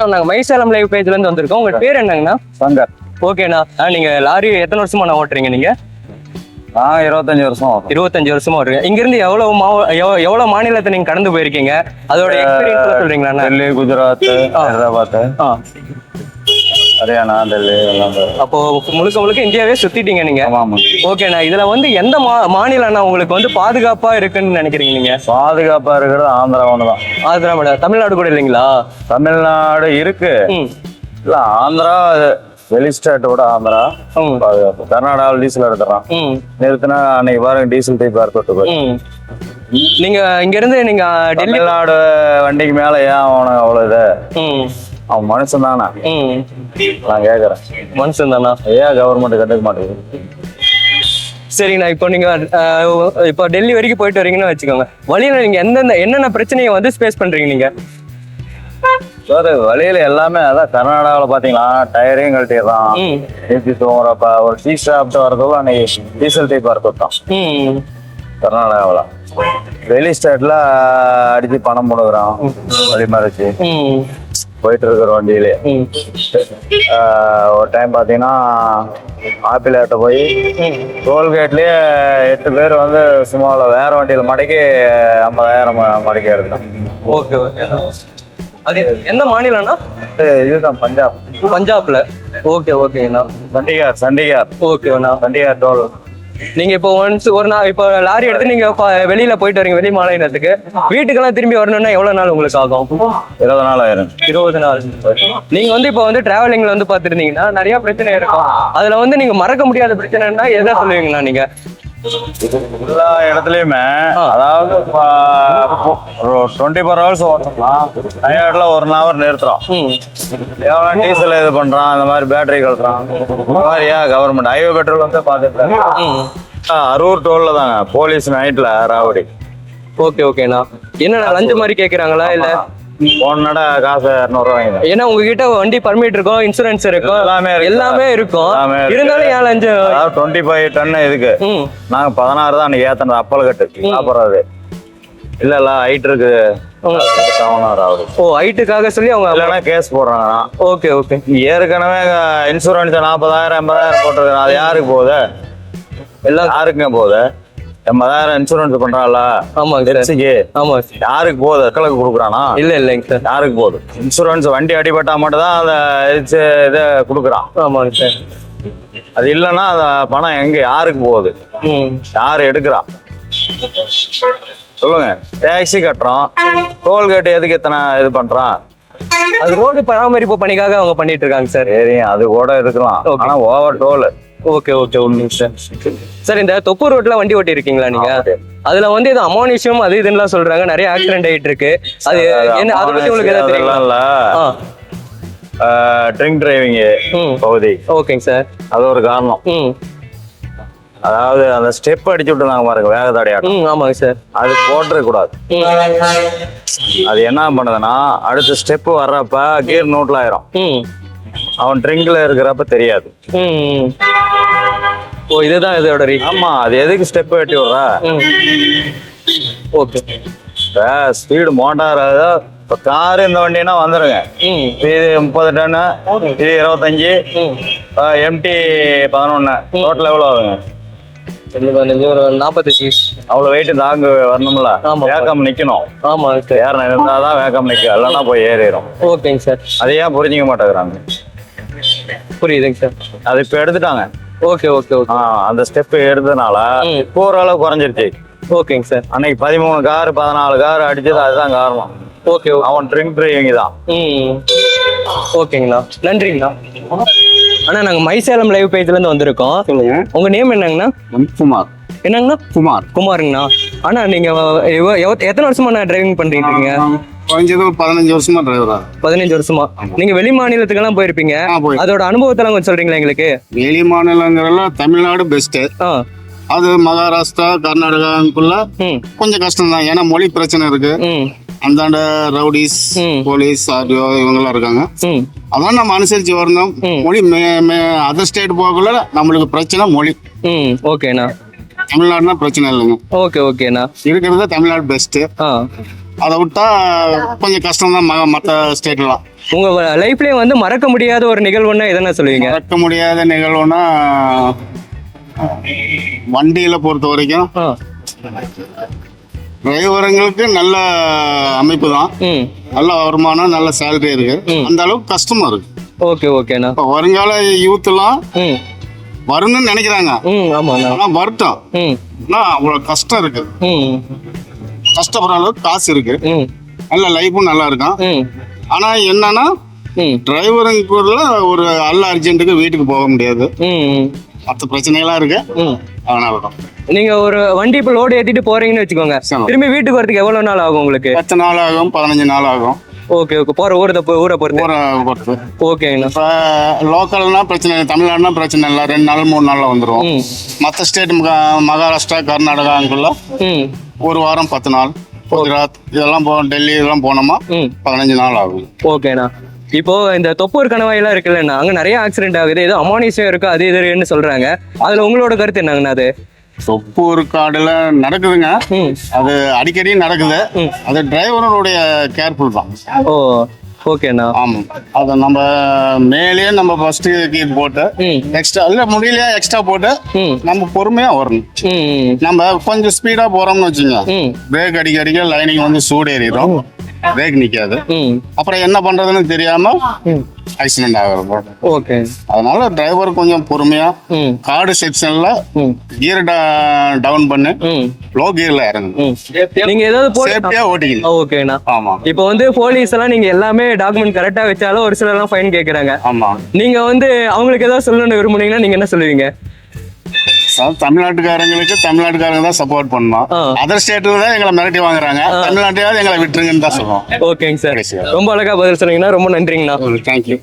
நாங்க மைசேலம் லைவ் பேஜ்ல இருந்து வந்திருக்கோம். உங்க பேர் என்னங்கண்ணா? சங்கர். ஓகேண்ணா நீங்க லாரி எத்தனை வருஷமா நான் ஓட்டுறீங்க நீங்க? நான் இருபத்தஞ்சு வருஷம் இருபத்தஞ்சு வருஷமா வருங்க இங்க இருந்து எவ்வளவு எவ்வளவு மாநிலத்தை நீங்க கடந்து போயிருக்கீங்க? அதோட எக்ஸ்பீரியன்ஸ் சொல்றீங்களா டெல்லி குஜராத் ஹைதராபாத். ஹரியானா டெல்லி எல்லாம். அப்போ முழுக்க முழுக்க இந்தியாவே சுத்திட்டீங்க நீங்க. ஓகேண்ணா இதுல வந்து எந்த மா மாநிலம்னா உங்களுக்கு வந்து பாதுகாப்பா இருக்குன்னு நினைக்கிறீங்க நீங்க? பாதுகாப்பா இருக்கிறது ஆந்திரா ஒன்று தான். ஆந்திரா மேடம் தமிழ்நாடு கூட இல்லைங்களா? தமிழ்நாடு இருக்கு. இல்ல ஆந்திரா வெளி ஸ்டேட்டோட ஆந்திரா பாதுகாப்பு. கர்நாடகாவில் டீசல் எடுத்துறான் நிறுத்தினா அன்னைக்கு பாருங்க டீசல் டைப் ஏற்பட்டு ம். நீங்க இங்க இருந்து நீங்க டெல்லி தமிழ்நாடு வண்டிக்கு மேல ஏன் அவனுக்கு அவ்வளவு இது? அவன் மனுஷன் தானே? நான் கேக்குறேன். மனுஷன் தானா? ஏன் கவர்மெண்ட் கண்டுக்க மாட்டேங்குது? சரிங்கண்ணா இப்போ நீங்க அஹ், இப்போ டெல்லி வரைக்கும் போயிட்டு வரீங்கன்னு வச்சுக்கோங்க. வழியில நீங்க எந்தெந்த என்னென்ன பிரச்சனையை வந்து ஸ்பேஸ் பண்றீங்க நீங்க? சார் வழியில எல்லாமே அதான் கர்நாடகாவில் பாத்தீங்களா டயரையும் கழட்டிடுறான். ஏற்றி தூங்குறப்ப ஒரு டீ சாப்பிட்டு வரதுக்குள்ள அன்னைக்கு டீசல் டைப் வரத்தான் ம். கர்நாடகாவில். வெளி ஸ்டேட்ல அடிச்சு பணம் போடுகிறான். வழி மறைச்சு. போயிட்டு இருக்கிற வண்டியிலே ஒரு டைம் பார்த்தீங்கன்னா ஆப்பிளாட்ட போய் ம் டோல்கேட்லயே எட்டு பேர் வந்து சும்மாவில் வேற வண்டியில மடக்கி ஐம்பதாயிரம் மடக்கி எடுத்தான் ஓகே ஓகே. அது எந்த மாநிலம்னா இதுதான் பஞ்சாப். பஞ்சாப்ல. ஓகே ஓகேண்ணா. சண்டிகார் சண்டிகார். ஓகேண்ணா. சண்டிகார் டோல். நீங்க இப்போ ஒன்ஸ் ஒரு நாள் இப்போ லாரி எடுத்து நீங்க வெளியில போயிட்டு வரீங்க வெளி மாநிலத்துக்கு. வீட்டுக்கெல்லாம் திரும்பி வரணும்னா எவ்வளவு நாள் உங்களுக்கு ஆகும்? இருபது நாள் ஆயிரம். இருபது நாள். நீங்க வந்து இப்போ வந்து டிராவலிங்ல வந்து பாத்துருந்தீங்கன்னா நிறைய பிரச்சனை இருக்கும். அதுல வந்து நீங்க மறக்க முடியாத பிரச்சனைன்னா எதை சொல்லுவீங்கண்ணா நீங்க? எல்லா இடத்துலயுமே. அதாவது டுவெண்ட்டி ஃபோர் ஹவர்ஸ் ஓட்டலாம் டயர்ட்ல ஒரு ஹவர் நிறுத்துறோம். எவ்வளோ டீசல் இது பண்றான் அந்த மாதிரி பேட்டரி கழட்டுறான். இந்த மாதிரியா கவர்மெண்ட் ஹைவே பெட்ரோல் வந்து பார்த்துட்டு அரூர் டோல்ல தாங்க போலீஸ் நைட்ல ராவடி. ஓகே ஓகேண்ணா. என்னண்ணா லஞ்சு மாதிரி கேக்குறாங்களா இல்ல? போனடா காசு இரநூறுவா வாங்கினேன் ஏன்னா உங்ககிட்ட வண்டி பர்மிட் இருக்கும் இன்சூரன்ஸ் இருக்கும் எல்லாமே. எல்லாமே இருக்கும். இருந்தாலும் ஏன் லஞ்சம் அதாவது டுவெண்ட்டி ஃபைவ் டன் இதுக்கு நாங்க பதினாறு தான் அன்னைக்கு ஏத்தனது அப்பல் கட்டு. சாப்பிட்றது இல்ல இல்ல ஹைட் இருக்கு. ஓ ஹைட்டுக்காக சொல்லி அவங்க இல்லைன்னா கேஸ் போடுறாங்கன்னா ஓகே ஓகே. ஏற்கனவே இன்சூரன்ஸ் நாற்பதாயிரம் எண்பதாயிரம் போட்டிருக்கேன் அது யாருக்கு போகுது? எல்லாம் யாருக்குங்க போகுது? எண்பதாயிரம் இன்சூரன்ஸ் பண்றான்ல. ஆமாங்க சார். டெக்ஸிக்கு ஆமா யாருக்கு போகுது? மக்களுக்கு கொடுக்குறானா? இல்ல இல்லைங்க சார். யாருக்கு போகுது? இன்சூரன்ஸ் வண்டி அடிபட்டா மட்டும் தான் அந்த இது கொடுக்குறான். ஆமாங்க சார். அது இல்லைன்னா அந்த பணம் எங்க யாருக்கு போகுது? யார் எடுக்கிறா? சொல்லுங்க. டாக்ஸி கட்டுறோம். டோல்கேட் எதுக்கு எத்தனை இது பண்றான்? அது ரோடு பராமரிப்பு பணிக்காக அவங்க பண்ணிட்டு இருக்காங்க சார். சரி அது கூட இருக்கலாம். ஆனா ஓவர் டோல் ஓகே ஓகே ஒன்று சார் சார் இந்த தொப்பூர் ரோட்ல வண்டி ஓட்டி இருக்கீங்களா நீங்க. அதுல வந்து இது அமானுஷம் அது இதுன்னு சொல்றாங்க. நிறைய ஆக்சிடென்ட் ஆயிட்டு இருக்கு அது என்ன அதை பத்தி உங்களுக்கு ஏதாவது ஆ. ட்ரிங்க் டிரைவிங் ம். பகுதி. ஓகேங்க சார் அது ஒரு காரணம். ம். அதாவது அந்த ஸ்டெப் அடிச்சு விட்டுருந்தாங்க பாருங்க வேக தடையாட்டம் ம் ஆமாங்க சார் அது போட்டுற கூடாது. அது என்ன பண்ணுதுன்னா அடுத்த ஸ்டெப் வர்றப்ப கியர் நோட்ல ஆயிரும். ம். அவன் ட்ரிங்க்ல இருக்கிறப்ப தெரியாது. ம். ஓ இதுதான் இதோட ரீ ஆமா அது எதுக்கு ஸ்டெப் வெட்டி விடுற? ஓகே. ஸ்பீடு மோட்டார் இப்போ கார் இந்த வண்டினா வந்துருங்க. இது முப்பது டன்னு இது இருபத்தஞ்சு. எம்டி பதினொன்னு. டோட்டல் எவ்வளோ ஆகுங்க? நாற்பத்தஞ்சு அவ்வளோ வெயிட் தாங்க வரணும்ல. ஆமா. வேக்கம் நிக்கணும். ஆமாங்க சார் ஏறின இருந்தால் தான் வேக்கம் நிற்கும் இல்லைன்னா போய் ஏறிடும் ஓகேங்க சார் அதை ஏன் புரிஞ்சிக்க மாட்டேங்கிறாங்க? புரியுதுங்க சார் அது இப்போ எடுத்துட்டாங்க. ஓகே ஓகே ஓகே அந்த ஸ்டெப் எடுத்தனால ம். இப்போ ஓரளவு குறைஞ்சிருச்சு. ஓகேங்க சார் அன்னைக்கு பதிமூணு கார் பதினாலு கார் அடிச்சது அதுதான் காரணம். ஓகே அவன் ட்ரிங்க் டிரைவிங் தான். ம் ஓகேங்கண்ணா நன்றிங்கண்ணா. அண்ணா நாங்கள் மைசேலம் லைவ் பேஜ்லேருந்து வந்திருக்கோம். சொல்லுங்க. உங்கள் நேம் என்னங்கண்ணா? குமார். என்னங்கண்ணா? குமார். குமாருங்கண்ணா. அண்ணா நீங்கள் எத்தனை வருஷமா நான் டிரைவிங் இருக்கீங்க குறைஞ்சது ஒரு பதினஞ்சு வருஷமா டிரைவரா பதினஞ்சு வருஷமா? நீங்க வெளி மாநிலத்துக்கெல்லாம் போயிருப்பீங்க. அதோட அனுபவத்தெல்லாம் கொஞ்சம் சொல்றீங்களா எங்களுக்கு? வெளி மாநிலங்கிறதுல தமிழ்நாடு பெஸ்ட்டு ஆ. அது மகாராஷ்டிரா கர்நாடகாக்குள்ள கொஞ்சம் கஷ்டம் தான் ஏன்னா மொழி பிரச்சனை இருக்கு. அந்தாண்ட ரவுடிஸ். போலீஸ் ஆர்டிஓ இவங்கெல்லாம் இருக்காங்க. அதான் நம்ம அனுசரிச்சு வரணும். மொழி அதர் ஸ்டேட் போகக்குள்ள நம்மளுக்கு பிரச்சனை மொழி. ஓகேண்ணா. தமிழ்நாடுனா பிரச்சனை இல்லைங்க. ஓகே ஓகேண்ணா. இருக்கிறது தமிழ்நாடு பெஸ்ட்டு ஆ. அதை விட்டா கொஞ்சம் கஷ்டம் தான் மற்ற ஸ்டேட்லாம் உங்க லைஃப்லயே வந்து மறக்க முடியாத ஒரு நிகழ்வுன்னா எதனா சொல்லுவீங்க? மறக்க முடியாத நிகழ்வுனா வண்டியில பொறுத்த வரைக்கும். டிரைவருங்களுக்கு நல்ல அமைப்பு தான். நல்ல வருமானம் நல்ல சேலரி இருக்கு. அந்த அளவுக்கு கஷ்டமா இருக்கு. ஓகே ஓகேண்ணா இப்போ வருங்கால யூத் எல்லாம் ம். வரணும்னு நினைக்கிறாங்க. ஆனா வரட்டும் ம். ஆனா அவ்வளவு கஷ்டம் இருக்கு. கஷ்டப்படுற அளவுக்கு காசு இருக்கு. நல்ல லைஃபும் நல்லா இருக்கும் ஆனா என்னன்னா ம். டிரைவருக்குள்ள ஒரு அல்ல அர்ஜென்ட்டுக்கு வீட்டுக்கு போக முடியாது. மற்ற பிரச்சனைகள்லாம் இருக்கு. ம். அதனால தான் நீங்க ஒரு வண்டி இப்போ லோடு ஏத்திட்டு போறீங்கன்னு வச்சுக்கோங்க. திரும்பி வீட்டுக்கு வரதுக்கு எவ்வளவு நாள் ஆகும் உங்களுக்கு? பத்து நாள் ஆகும் பதினஞ்சு நாள் ஆகும். Okay okay. போற ஊரை ஊரை பொறுத்து. ஊரை பொறுத்து. ஓகேங்கண்ணா இப்போ லோக்கல்னா பிரச்சனை இல்லை தமிழ்நாடுனா பிரச்சனை இல்லை. ரெண்டு நாள் மூணு நாளில் வந்துடும் மற்ற ஸ்டேட் மகாராஷ்டிரா கர்நாடகாங்குள்ள ம். ஒரு வாரம் பத்து நாள் குஜராத் இதெல்லாம் போ டெல்லி இதெல்லாம் போனோமா பதினஞ்சு நாள் ஆகும் ஓகேண்ணா. இப்போ இந்த தொப்பூர் கணவாயெல்லாம் இருக்குல்லண்ணா அங்க நிறைய ஆக்சிடென்ட் ஆகுது. ஏதோ அமானுஷம் இருக்கு அது இதுன்னு சொல்றாங்க. அதுல உங்களோட கருத்து என்னங்கண்ணா அது? தொப்பூர் காடுல நடக்குதுங்க. அது அடிக்கடி நடக்குது. அது டிரைவரோடைய கேர்ஃபுல் தான். ஓ. ஓகேண்ணா ஆமாம் அதை நம்ம மேலேயே நம்ம ஃபர்ஸ்ட் கீர் போட்டு எக்ஸ்ட்ரா இல்லை முடியலையா எக்ஸ்ட்ரா போட்டு நம்ம பொறுமையா வரணும். நம்ம கொஞ்சம் ஸ்பீடா போறோம்னு வச்சுங்க பிரேக் அடிக்க அடிக்க லைனிங் வந்து சூடு ஏறிடும் பிரேக் நிக்காது. அப்புறம் என்ன பண்றதுன்னு தெரியாம ஆக்சிடென்ட் ஆகுது ஓகே. அதனால டிரைவர் கொஞ்சம் பொறுமையா காடு செக்ஷன்ல கியர் டவுன் பண்ணு. லோ கியர்ல இறங்கு நீங்க ஏதாவது சேஃப்டியா ஓட்டிக்கணும். ஓகேண்ணா ஆமா. இப்போ வந்து போலீஸ் எல்லாம் நீங்க எல்லாமே டாக்குமெண்ட் கரெக்டா வச்சாலும் ஒரு சிலர் எல்லாம் ஃபைன் கேக்குறாங்க. ஆமா. நீங்க வந்து அவங்களுக்கு ஏதாவது சொல்லணும்னு விரும்புனீங்கன்னா நீங்க என்ன சொல்லுவீங்க? தமிழ்நாட்டுக்காரங்களுக்கு தமிழ்நாட்டுக்காரங்க தான் சப்போர்ட் பண்ணணும். ஆ. அதர் ஸ்டேட்ல தான் எங்களை மிரட்டி வாங்குறாங்க. தமிழ்நாட்டையாவது எங்களை விட்டுருங்கன்னு தான் சொல்லுவோம் ஓகேங்க சார். ரொம்ப அழகா பதில் சொன்னீங்கன்னா ரொம்ப நன்றிங்கண்ணா. தேங்க்யூ